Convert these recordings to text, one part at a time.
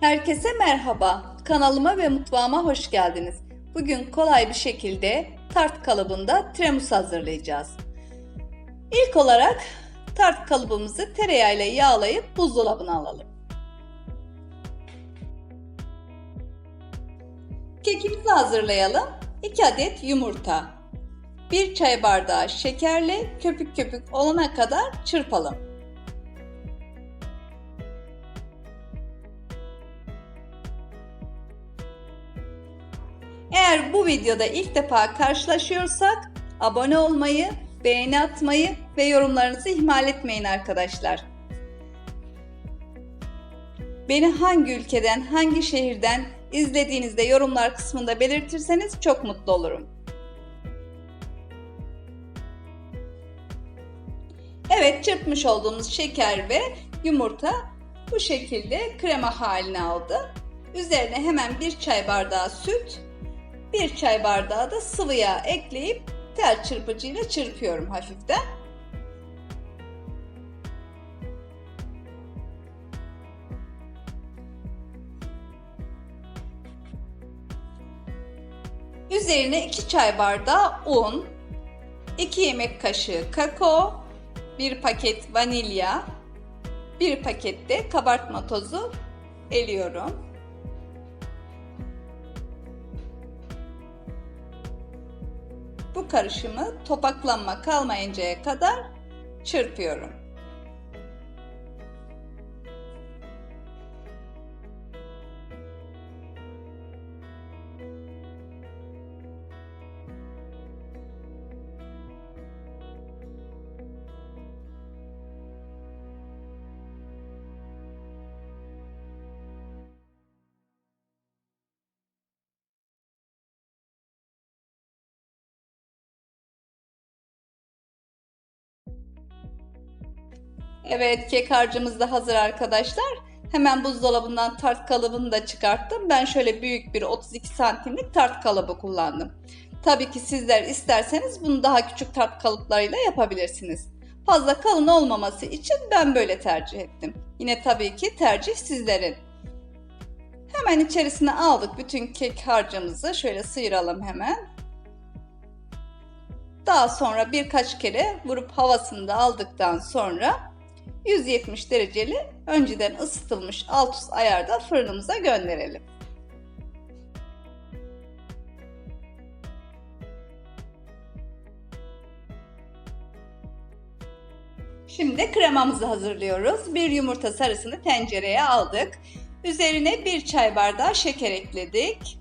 Herkese merhaba. Kanalıma ve mutfağıma hoş geldiniz. Bugün kolay bir şekilde tart kalıbında tiramisu hazırlayacağız. İlk olarak tart kalıbımızı tereyağıyla yağlayıp buzdolabına alalım. Kekimizi hazırlayalım. 2 adet yumurta, 1 çay bardağı şekerle köpük köpük olana kadar çırpalım. Eğer bu videoda ilk defa karşılaşıyorsak abone olmayı, beğeni atmayı ve yorumlarınızı ihmal etmeyin arkadaşlar. Beni hangi ülkeden, hangi şehirden izlediğinizde yorumlar kısmında belirtirseniz çok mutlu olurum. Evet çırpmış olduğumuz şeker ve yumurta bu şekilde krema haline aldı. Üzerine hemen bir çay bardağı süt, bir çay bardağı da sıvı yağ ekleyip tel çırpıcıyla çırpıyorum hafiften. Üzerine 2 çay bardağı un, 2 yemek kaşığı kakao, 1 paket vanilya, 1 paket de kabartma tozu eliyorum. Karışımı topaklanma kalmayıncaya kadar çırpıyorum. Evet kek harcımız da hazır arkadaşlar. Hemen buzdolabından tart kalıbını da çıkarttım. Ben şöyle büyük bir 32 santimlik tart kalıbı kullandım. Tabii ki sizler isterseniz bunu daha küçük tart kalıplarıyla yapabilirsiniz. Fazla kalın olmaması için ben böyle tercih ettim. Yine tabii ki tercih sizlerin. Hemen içerisine aldık bütün kek harcımızı. Şöyle sıyıralım hemen. Daha sonra birkaç kere vurup havasını da aldıktan sonra 170 dereceli önceden ısıtılmış alt üst ayarda fırınımıza gönderelim. Şimdi kremamızı hazırlıyoruz. Bir yumurta sarısını tencereye aldık. Üzerine bir çay bardağı şeker ekledik.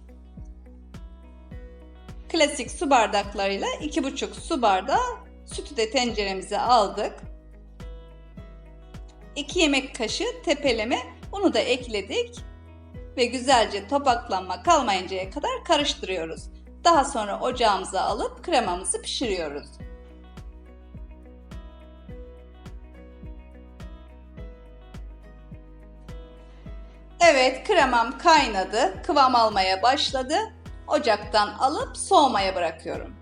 Klasik su bardaklarıyla 2,5 su bardağı sütü de tenceremize aldık. 2 yemek kaşığı tepeleme unu da ekledik ve güzelce topaklanma kalmayıncaya kadar karıştırıyoruz. Daha sonra ocağımıza alıp kremamızı pişiriyoruz. Evet kremam kaynadı, kıvam almaya başladı. Ocaktan alıp soğumaya bırakıyorum.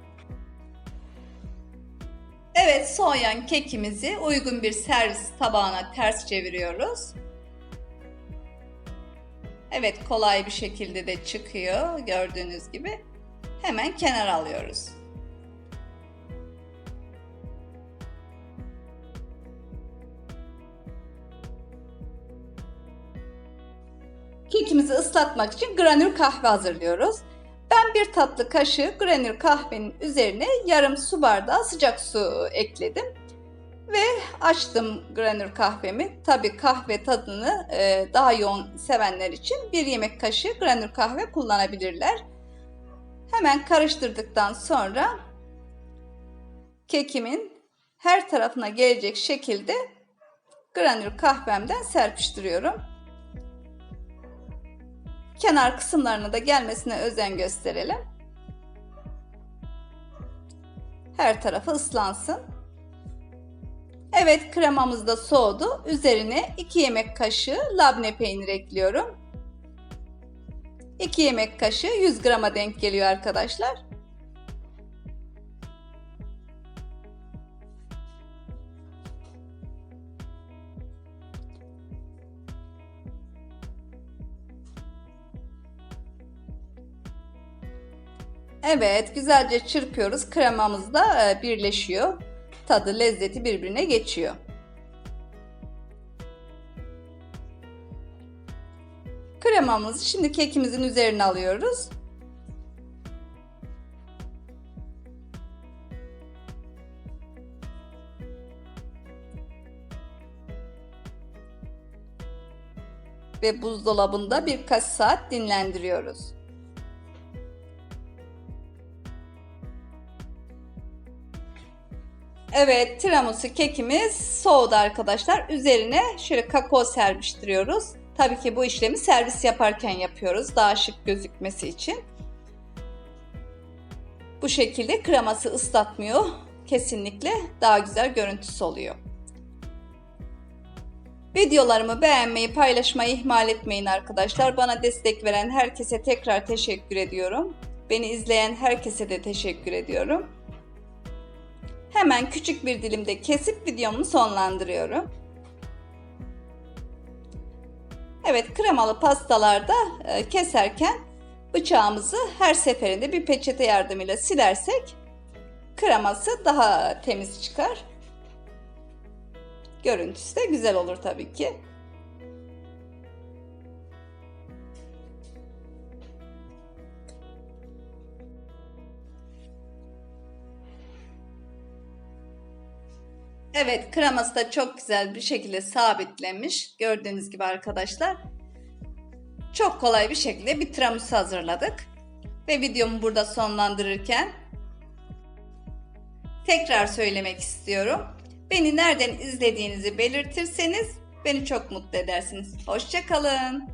Evet soğuyan kekimizi uygun bir servis tabağına ters çeviriyoruz. Evet kolay bir şekilde de çıkıyor gördüğünüz gibi. Hemen kenara alıyoruz. Kekimizi ıslatmak için granül kahve hazırlıyoruz. Ben bir tatlı kaşığı granül kahvenin üzerine yarım su bardağı sıcak su ekledim. Ve açtım granül kahvemi. Tabi kahve tadını e, daha yoğun sevenler için bir yemek kaşığı granül kahve kullanabilirler. Hemen karıştırdıktan sonra kekimin her tarafına gelecek şekilde granül kahvemden serpiştiriyorum. Kenar kısımlarına da gelmesine özen gösterelim. Her tarafı ıslansın. Evet kremamız da soğudu. Üzerine 2 yemek kaşığı labne peynir ekliyorum. 2 yemek kaşığı 100 grama denk geliyor arkadaşlar. Evet, güzelce çırpıyoruz. Kremamız da e, birleşiyor. Tadı, lezzeti birbirine geçiyor. Kremamızı şimdi kekimizin üzerine alıyoruz. Ve buzdolabında birkaç saat dinlendiriyoruz. Evet, tiramisu kekimiz soğudu arkadaşlar. Üzerine şöyle kakao serpiştiriyoruz. Tabii ki bu işlemi servis yaparken yapıyoruz. Daha şık gözükmesi için. Bu şekilde kreması ıslatmıyor. Kesinlikle daha güzel görüntüsü oluyor. Videolarımı beğenmeyi, paylaşmayı ihmal etmeyin arkadaşlar. Bana destek veren herkese tekrar teşekkür ediyorum. Beni izleyen herkese de teşekkür ediyorum. Hemen küçük bir dilimde kesip videomu sonlandırıyorum. Evet kremalı pastalarda e, keserken bıçağımızı her seferinde bir peçete yardımıyla silersek kreması daha temiz çıkar. Görüntüsü de güzel olur tabii ki. Evet kreması da çok güzel bir şekilde sabitlemiş. Gördüğünüz gibi arkadaşlar. Çok kolay bir şekilde bir tiramisu hazırladık. Ve videomu burada sonlandırırken tekrar söylemek istiyorum. Beni nereden izlediğinizi belirtirseniz beni çok mutlu edersiniz. Hoşçakalın.